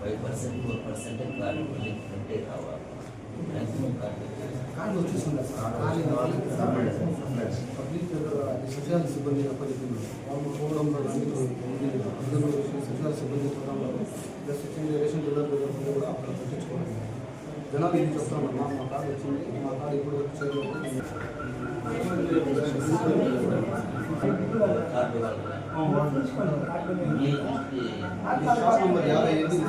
Five percent four percent కాదు ఆర్డర్లు వచ్చేసిందా పబ్లిక్ సచివాలయ సిబ్బంది అప్పచెప్పింది వాళ్ళు పోవడంలో అందరూ సచివాలయ సిబ్బంది పోవడంలో ప్లస్ వచ్చింది రేషన్ డీలర్ కూడా అక్కడ పట్టించుకోవాలి జనాలు ఏం చెప్తాను మా కార్డు వచ్చింది మా కార్డు ఇప్పుడు షాప్ నెంబర్ యాభై ఎనిమిది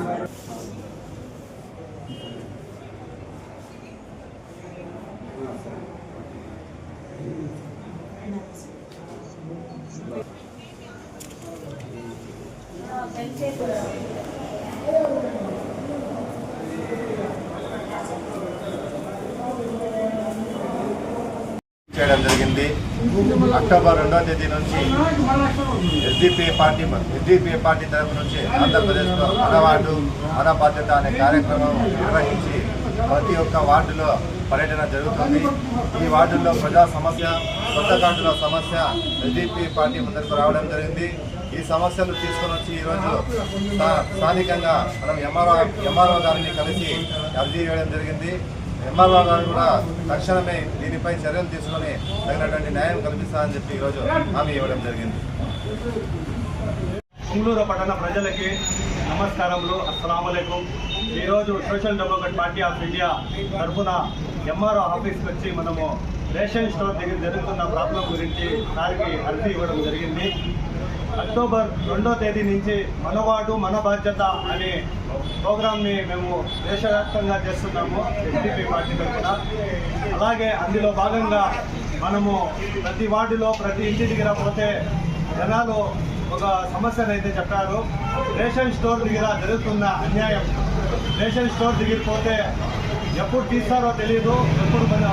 చేయడం జరిగింది. అక్టోబర్ రెండవ తేదీ నుంచి ఎస్డిపిఐ పార్టీ ఎస్డిపిఐ పార్టీ తరఫు నుంచి ఆంధ్రప్రదేశ్లో మన వార్డు మన బాధ్యత అనే కార్యక్రమం నిర్వహించి ప్రతి ఒక్క వార్డులో పర్యటన జరుగుతుంది. ఈ వార్డుల్లో ప్రజా సమస్య కొత్త కార్డుల సమస్య ఎస్డిపి పార్టీ ముందరకు రావడం జరిగింది. ఈ సమస్యలు తీసుకొని వచ్చి ఈరోజు స్థానికంగా మనం ఎంఆర్ఓ ఎంఆర్ఓ గారిని కలిసి అర్జీ వేయడం జరిగింది. ఎంఆర్ఓ గారు కూడా తక్షణమే దీనిపై చర్యలు తీసుకొని తగినటువంటి న్యాయం కల్పిస్తానని చెప్పి ఈరోజు హామీ ఇవ్వడం జరిగింది. కుంగళూరు పట్టణ ప్రజలకి నమస్కారములు అస్సలం ఈరోజు social democrat party of India తరఫున ఎంఆర్ఓ ఆఫీస్కి వచ్చి మనము రేషన్ స్టోర్ దగ్గర జరుగుతున్న ప్రాబ్లం గురించి దానికి అర్జీ ఇవ్వడం జరిగింది. అక్టోబర్ రెండో తేదీ నుంచి మనవాడు మన బాధ్యత అనే ప్రోగ్రామ్ని మేము దేశవ్యాప్తంగా చేస్తున్నాము టీడీపీ పార్టీ తరఫున. అలాగే అందులో భాగంగా మనము ప్రతి వార్డులో ప్రతి ఇంటి దగ్గర పోతే జనాలు ఒక సమస్యను అయితే చెప్పారు. రేషన్ స్టోర్ దగ్గర జరుగుతున్న అన్యాయం. రేషన్ స్టోర్ దగ్గరికి పోతే ఎప్పుడు తీస్తారో తెలియదు ఎప్పుడు మన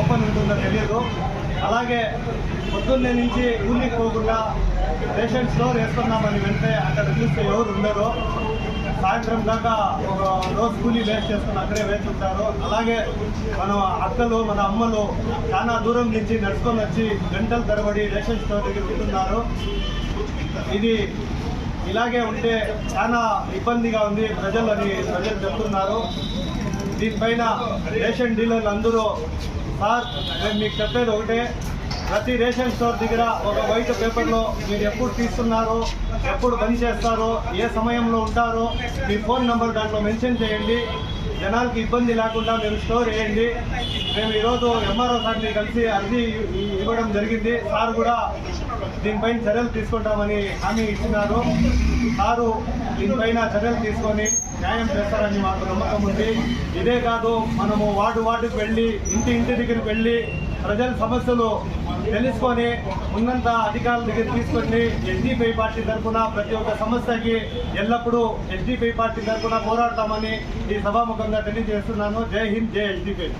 ఓపెన్ ఉంటుందో తెలియదు అలాగే పొద్దున్నే నుంచి ఊరికి పోకుండా రేషన్ స్టోర్ వేసుకున్నామని వెళ్తే అక్కడ చూస్తే ఎవరు ఉండరు. సాయంత్రం దాకా ఒక రోజు కూలీ వేస్ట్ చేసుకుని అక్కడే వేచి ఉంటారు అలాగే మన అక్కలు మన అమ్మలు చాలా దూరం నుంచి నడుచుకొని వచ్చి గంటల తరబడి రేషన్ స్టోర్ దగ్గర ఉంటున్నారు ఇది ఇలాగే ఉంటే చాలా ఇబ్బందిగా ఉంది ప్రజలు అని ప్రజలు చెప్తున్నారు. దీనిపైన రేషన్ డీలర్లు అందరూ సార్ నేను మీకు చెప్పేది ఒకటే ప్రతి రేషన్ స్టోర్ దగ్గర ఒక వైట్ పేపర్లో మీరు ఎప్పుడు తీస్తున్నారో ఎప్పుడు పని చేస్తారో ఏ సమయంలో ఉంటారో మీ ఫోన్ నెంబర్ దాంట్లో మెన్షన్ చేయండి. జనాలకి ఇబ్బంది లేకుండా మీరు స్టోర్ వేయండి మేము ఈరోజు ఎంఆర్ఓ సార్ని కలిసి అర్జీ ఇవ్వడం జరిగింది. సార్ కూడా దీనిపైన చర్యలు తీసుకుంటామని హామీ ఇచ్చినారు. సారు దీనిపైన చర్యలు తీసుకొని న్యాయం చేస్తారని మాకు నమ్మకం ఉంది. ఇదే కాదు మనము వార్డు వార్డుకు వెళ్ళి ఇంటి ఇంటి దగ్గరికి వెళ్ళి ప్రజల సమస్యలు తెలుసుకొని ఉన్నంత అధికారుల దగ్గర తీసుకొని ఎస్డిపిఐ పార్టీ తరఫున ప్రతి ఒక్క సమస్యకి ఎల్లప్పుడూ ఎస్డీపీ పార్టీ తరఫున పోరాడతామని ఈ సభాముఖంగా తెలియజేస్తున్నాను. జై హింద్ జై ఎస్డిపిఐ